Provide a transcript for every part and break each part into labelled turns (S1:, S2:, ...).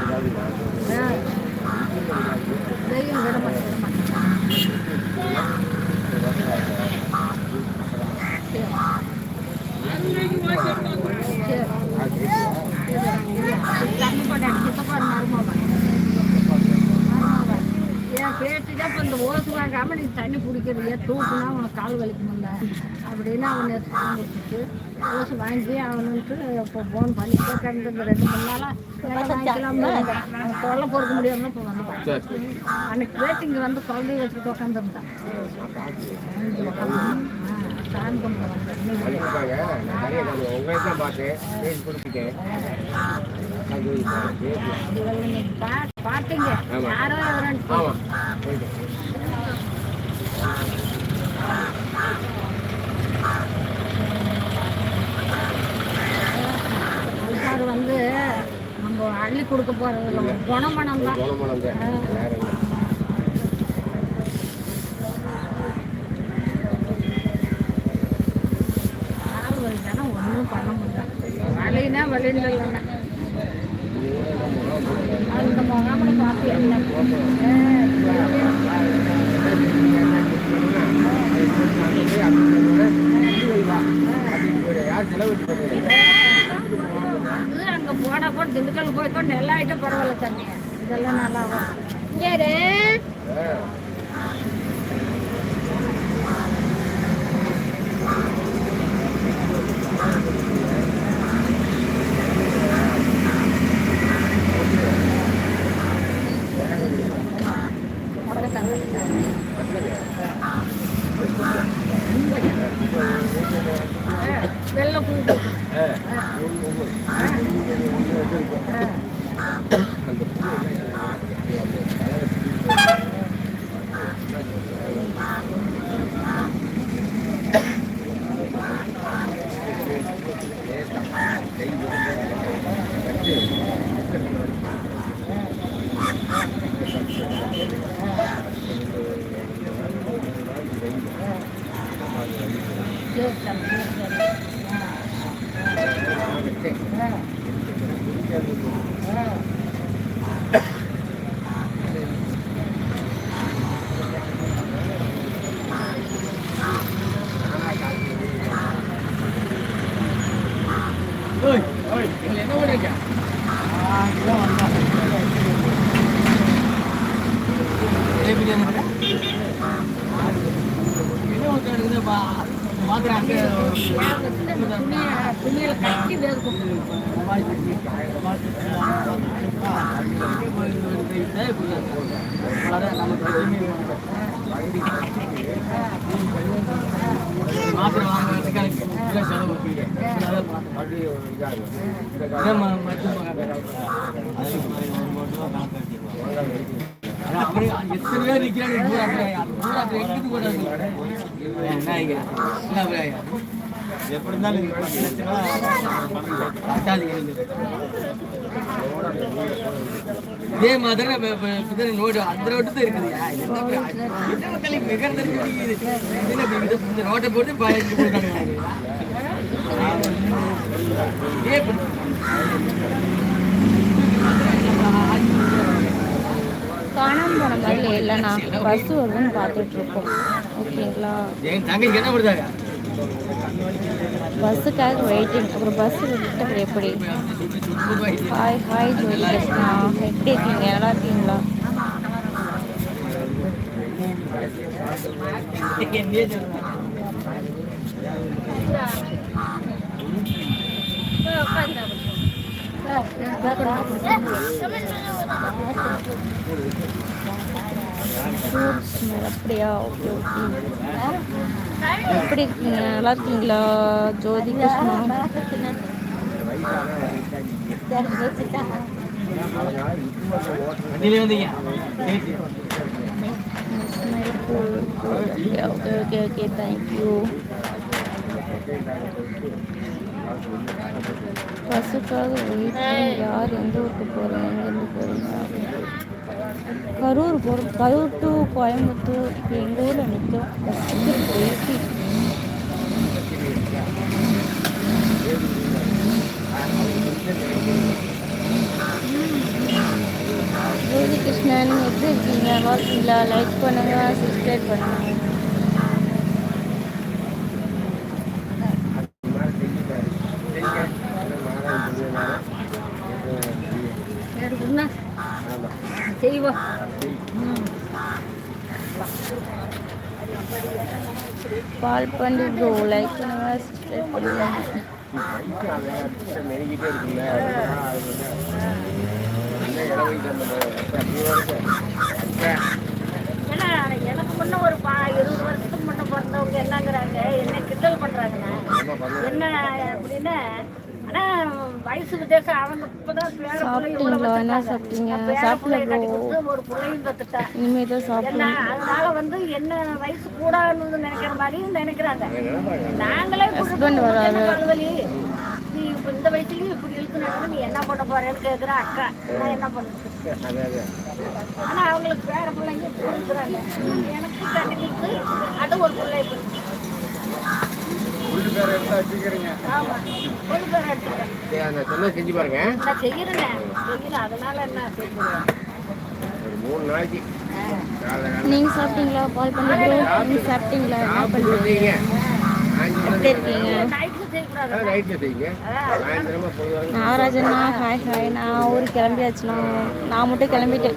S1: கேட்டுதான் வெயில் சரி இப்போ இந்த ஓசு வாங்காம நீ தண்ணி பிடிக்கிறீங்க தூக்குனா உனக்கு கால் வலிக்கும்? அப்படின்னு அவன் கொடுத்துட்டு ஓசு வாங்கி அவனுக்கு இப்போ ஃபோன் பண்ணி இந்த ரெண்டு மூணு நாளாக எல்லாம் வாங்கிக்கலாம்னு அவன் தொல்லை பொறுக்க முடியாமல் இப்போ வந்து அன்னைக்கு பேச்சு இங்கே வந்து குழந்தைய வச்சுட்டு உட்காந்துருந்தான் சாமி கும்பிட வந்தேன் இவங்க இன்னைக்கு பா- பார்த்தீங்க யாரோ எவரோ சார் வந்து நம்ம அள்ளி கொடுக்க போறது இல்லை குணமணம் தான். ஒன்றும் பண்ண முடியல வலினா வலின்னு இல்லைன்னா அந்த முகாமில் பார்த்து என்ன? அங்கே போட போட திண்டுக்கல் போய் கொண்டு எல்லா பரவாயில்ல தண்ணி இதெல்லாம் நல்லா வரும். சரி
S2: மாத்திரை வாங்குறதுக்கு எனக்கு செலவு அதான் நிற்கிறாங்க பூரா எங்கிட்டு போறாங்க என்ன ஐயா
S3: எப்படி இருந்தாலும் இதே
S2: மாதிரி நோடு அந்த ரோட்டு தான் இருக்குது இந்த ரோட்டை போட்டு பயந்து போட்டாங்க இதே இப்ப-
S4: காணாம போன மாதிரி இல்லைண்ணா. பஸ் வருதுன்னு பார்த்துட்டு இருக்கோம் ஓகேங்களா பஸ்ஸுக்காக வெயிட்டிங் அப்புறம் பஸ் விட்டுட்டு எப்படி? Hi hi Jothi Krishna. எப்படி இருக்கீங்க? நல்லா இருக்கீங்களா? ஃப்ரூட்ஸ் அப்படியா ஓகே ஓகே எப்படி இருக்கீங்க நல்லா இருக்கீங்களா ஜோதி கிருஷ்ணா
S2: வண்டியிலே
S4: okay okay okay okay thank you பஸ்ஸுக்காக waiting யார் எந்த ஊருக்கு போகிறீங்க எங்கேருந்து போகிறீங்க கரூர் போகிறோம் கரூர் டு கோயம்புத்தூர் இப்போ எங்கள் ஊரில் நிற்கும் பஸ்ஸுக்கு ஜோதி கிருஷ்ணன் எப்படி இருக்கீங்க? வாக்கிங்களா லைக் பண்ணுங்கள் சப்ஸ்கிரைப் பண்ணுங்கள்
S5: சரி என்ன செய்வோம்
S4: பால் பண்ணி ப்ரோ லைக்
S5: எனக்கு முன்ன ஒரு பா இருபது பிறந்தவங்க என்னங்கிறாங்க? என்ன கிண்டல் பண்றாங்கண்ணா. என்ன அப்படின்னா ஆனா வயசு வித்தியாசம் அவங்க இப்பதான்
S4: சாப்பிட்டீங்களா? என்ன. சாப்பிட்டீங்க? சாப்பிடல
S5: ஒரு பிள்ளையும்
S4: தான் சாப்பிடணும்.
S5: அதனால வந்து என்ன வயசு கூடாதுன்னு நினைக்கிற மாதிரியும் நினைக்கிறாங்க. நாங்களே
S4: Husband
S5: இப்ப இந்த வயசுலயும் இப்படி நடந்து நீ என்ன பண்ண போறேன்னு கேக்குற அக்கா. நான் என்ன பண்ணுறது? ஆனா அவங்களுக்கு வேற பிள்ளைங்க கொடுக்குறாங்க. எனக்கு கொடுத்து அது ஒரு பிள்ளை
S1: செஞ்சு பாருங்க.
S5: நான் செய்யறேன். செய்யறேன் அதனால என்ன செய்யறேன்
S1: ஒரு மூணு நாளைக்கு.
S4: நீங்க சாப்பிட்டீங்களா? பால் பண்ணி சாப்பிட்டீங்களா? எப்படி இருக்கீங்க. நாகராஜன்னா ஹாய் ஹாய் நான் ஊருக்கு கிளம்பியாச்சுண்ணா. நான் மட்டும் கிளம்பிட்டேன்.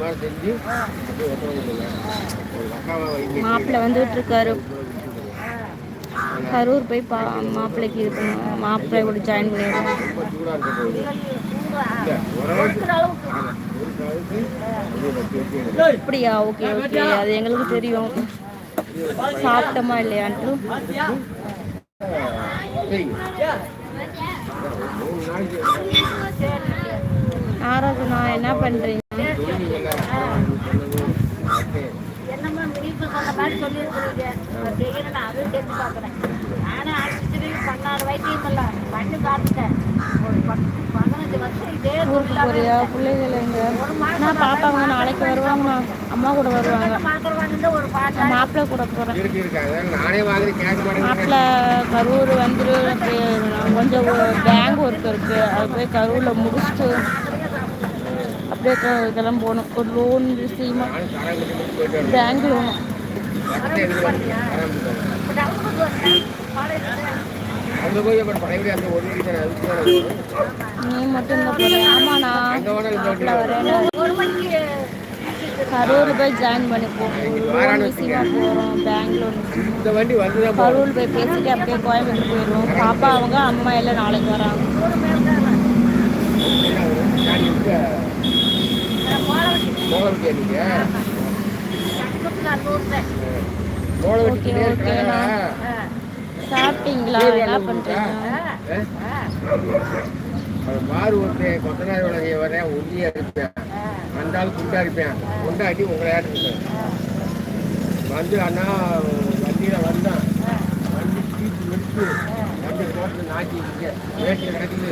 S4: மாப்பிள்ளை வந்துட்டு இருக்காரு கரூர் போய் பா மாப்பிள்ளைக்கு இது மாப்பிள்ளை கூட ஜாயின் பண்ணிடுவோம்.
S1: அப்படியா?
S4: Okay okay. அது எங்களுக்கு தெரியும். சாப்பிட்டோமா இல்லையான்ட்டு. நாகராஜனா என்ன பண்றீங்க? ஊருக்கு போறியா? பிள்ளைகள் எங்க? பாப்பாங்க நாளைக்கு வருவாங்கண்ணா அம்மா கூட வருவாங்க. மாப்பிள்ளை கூட
S1: மாட்டேங்கிறேன்
S4: மாப்பிள்ளை கரூர் வந்துரு அப்படியே கொஞ்சம் பேங்க் ஒர்க் இருக்கு. அது போய் கரூர்ல முடிச்சுட்டு அப்படியே கிளம்ப போகணும். ஒரு லோன் விஷயமா. பேங்க் லோன்
S1: பக்கத்துல எதிர்பார்க்கல. தரம் கட்டி.
S5: இப்போ டவுனுக்கு வந்தேன் காலேஜ்
S1: அங்க போய் அப்புறம் பழையபடி அந்த ஒரு வீடு தானே, அதுக்கு தானே போகணும்.
S4: நீ மட்டும் தான் போறேன். ஆமா நான்
S1: அங்க வேணா இந்த
S4: மாப்பிள்ளை வரேன்.
S5: ஒரு மணிக்கு
S4: கரூர் போய் ஜாயின் பண்ணிப்போம். போகிறோம் பேங்க் லோன்
S1: இந்த வண்டி வந்துதான் போகணும்.
S4: கரூர் போய் பேசிட்டு அப்படியே கோயம்புத்தூர் போயிடுவோம். பாப்பா அவங்க அம்மா எல்லாம் நாளைக்கு வராங்க. ஓகே,
S1: வச்சுட்டே
S4: ஓகே,
S1: இருக்காங்க
S4: நான் சாப்பிட்டீங்களா? என்ன பண்றீங்க?
S1: அது மாறு வந்து கொத்தனார் விலகைய வரேன் ஒல்லியா இருப்பேன். வந்தாலும் குண்டா இருப்பேன். குண்டாட்டி உங்களை இருப்பேன் வந்து அண்ணா வண்டியில வந்தான். வண்டி சீட்டு எடுத்து வண்டி போட்டு நாட்டி வேட்டில் கிடக்குது.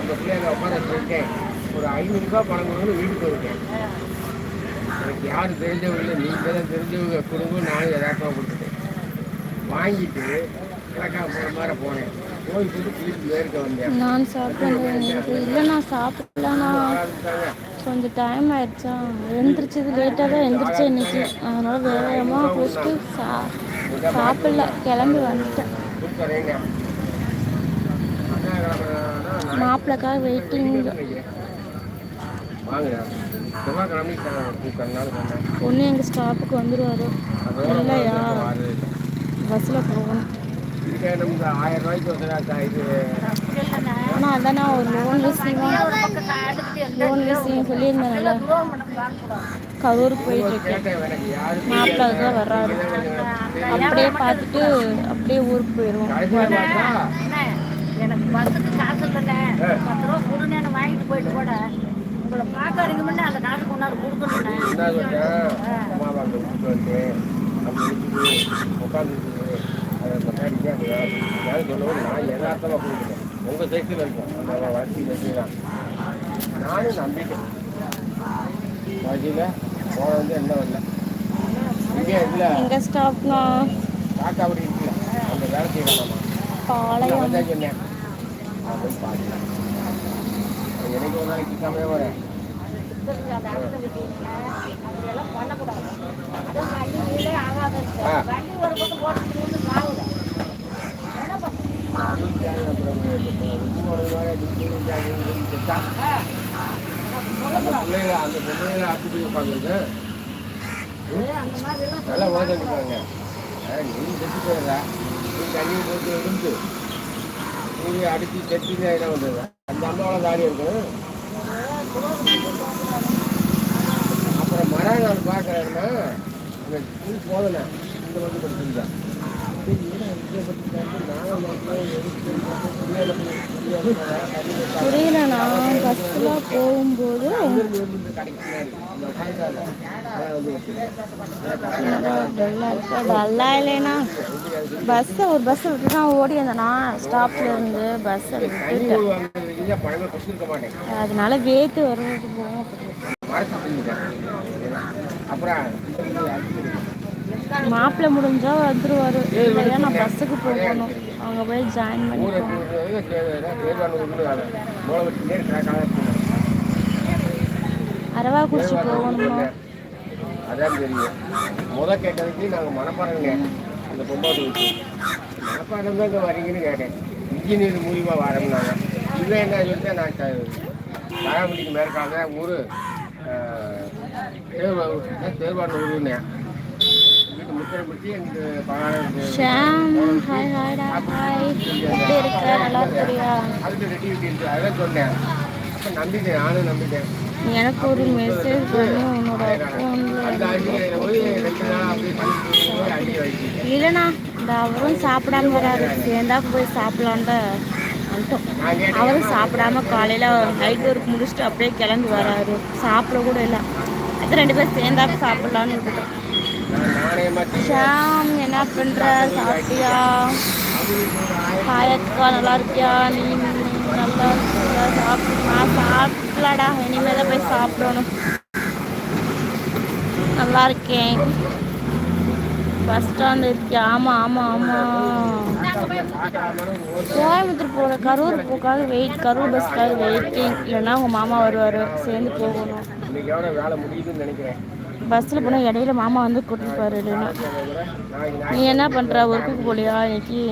S1: அந்த பிள்ளைங்க உட்கார சொல்லிட்டேன் ஒரு ஐநூறுரூபா பணம் கொடுக்கணும் வீட்டுக்கு வருவேன் எனக்கு யாரும் தெரிஞ்சவங்க இல்லை. நீங்கள் தான் தெரிஞ்சவங்க. கொடுங்க நானும் யதார்த்தமாக கொடுத்துட்டேன். வாங்கிட்டு கிழக்கா போகிற மாதிரி போனேன்.
S4: நான் சாப்பிட்டேன் இல்லை. நான் சாப்பிடலண்ணா கொஞ்சம் டைம் ஆயிடுச்சா? எழுந்திரிச்சது லேட்டாக தான் எழுந்திரிச்சேன் இன்னைக்கு. அதனால வேகமாக குளிச்சுட்டு சா சாப்பிடல கிளம்பி வந்துட்டேன். மாப்பிள்ளைக்காக வெயிட்டிங் ஒன்று எங்கள் ஸ்டாப்புக்கு வந்துடுவாரு இல்லையா? பஸ்ஸில் போகணும்.
S1: நமக்கு ஆயிரம் ரூபாய்க்கு இது
S5: இல்லைண்ணா
S4: ஆனால் அதான் நான் ஒரு லோன் விஷயமா லோன் விஷயம் சொல்லியிருந்தேன்ல
S5: துரோகம் பண்ண பார்க்கக்கூடாது
S4: கரூருக்கு போயிட்டு இருக்கேன்
S1: கேட்டேன் எனக்கு யாரு
S4: மாப்பிள்ளை தான் வர்றாரு அப்படியே பார்த்துட்டு அப்படியே ஊருக்கு போயிடுவோம்
S5: எனக்கு பஸ்ஸுக்கு காசு இல்லைண்ணே பத்து ரூபா கொடுங்கன்னு வாங்கிட்டு போயிட்டு கூட உங்களை முன்னே அந்த காசு கொண்டாந்து கொடுக்கணுண்ணே
S1: என்ன நான் யதார்த்தமாக கொடுக்குறேன் உங்கள் சைக்கிள் இருக்கும் அந்த வளர்ச்சி வச்சு நானும் நம்பிட்டேன் வண்டியில் போன வந்து என்ன வரல இங்கே இல்லை
S4: ஸ்டாப்னா
S1: அப்படி இருக்குல்ல அந்த வேலை செய்யலாமா
S4: பாளையம்.
S1: சொன்னேன் அப்படின்னு பார்க்கலாம் எனக்கு ஒரு நாளைக்கு கம்மியாக வரேன்
S5: கொடுத்துருக்கு அதை
S1: அந்த அப்படி நல்லா நீ செத்து நீ தண்ணி போட்டு அடித்து அந்த அம்மாவோட தாடி இருக்கும் மறுநாள் பார்க்குறேன்னா ஸ்கூல் போதனை இந்த வந்து படிச்சிருந்தேன்
S4: புரியல நான் பஸ்ஸில் போகும்போது டல்லா இருக்கா? டல்லா இல்லைனா பஸ்ஸை ஒரு பஸ் விட்டு தான் ஓடி வந்தேனா. ஸ்டாப்ல இருந்து பஸ்ஸை விட்டுட்டேன் அதனால வேத்து வர்றது போகும் மாப்பிள்ளை முடிஞ்சா வந்துருவாரு. இல்லையா நான் பஸ்ஸுக்கு போகணும். அங்கே போய் ஜாயின்
S1: பண்ணி
S4: பண்ணிக்கணும் அரவா குடிச்சு போகணுமா?
S1: அதான் தெரியும் முத கேட்டதுக்கு நாங்கள் மனப்பாடங்க அந்த பொம்பாட்டு மனப்பாடம் தான் இங்கே வரீங்கன்னு கேட்டேன். இன்ஜினியர் மூலியமாக வரம்னாங்க இல்லை என்ன சொல்லிட்டு நான் காராமட்டிக்கு மேற்காக ஊர் தேர்வாண்ட எனக்கு
S4: ஷாம் ஹாய் ஹாய்டா ஹாய் எப்படி இருக்க நல்லா இருக்கிறியா
S1: அதான் சொன்னேன் நம்பிட்டேன் நானும் நம்பிட்டேன்
S4: எனக்கு ஒரு மெசேஜ் பண்ணி உன்னோட ஃபோனில் இல்லைண்ணா இந்த அவரும் சாப்பிடாம வராரு. சேர்ந்தா போய் சாப்பிடலான்ட்டு வந்துட்டோம். அவரும் சாப்பிடாம காலையில் நைட் ஒர்க் முடிச்சுட்டு அப்படியே கிளம்பி வராரு. சாப்பிட கூட இல்லை. அது ரெண்டு பேரும் சேர்ந்தா சாப்பிடலாம்னு விட்டுட்டோம் ஷாம் என்ன பண்ணுற சாப்பிட்டியா? ஹாய் நல்லா இருக்கியா? நீ நல்லா இருக்கியா? சாப்பிட் நான் சாப்பிடலடா. இனிமேல் தான் போய் சாப்பிடணும். நல்லா இருக்கேன். பஸ் ஸ்டாண்ட் இருக்கியா ஆமாம் ஆமாம் ஆமாம் கோயம்புத்தூர் போகிற கரூர் போக்காக வெயிட் கரூர் பஸ்க்காக வெயிட்டிங் இல்லைன்னா உங்கள் மாமா வருவார் சேர்ந்து போகணும். பஸ்ஸில் போனால் இடையில மாமா வந்து கூட்டிட்டு போவார் இல்லைன்னா. நீ என்ன பண்ணுற ஒர்க்குக்கு போலியா இன்னைக்கு?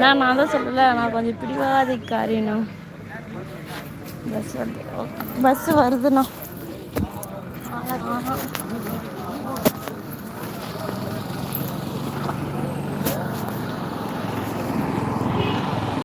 S4: நான் நான் தான் சொல்லல நான் கொஞ்சம் பிடிவாதிக்காரிண்ணா பஸ் வருது பஸ் வருதுண்ணா. ஆஹா.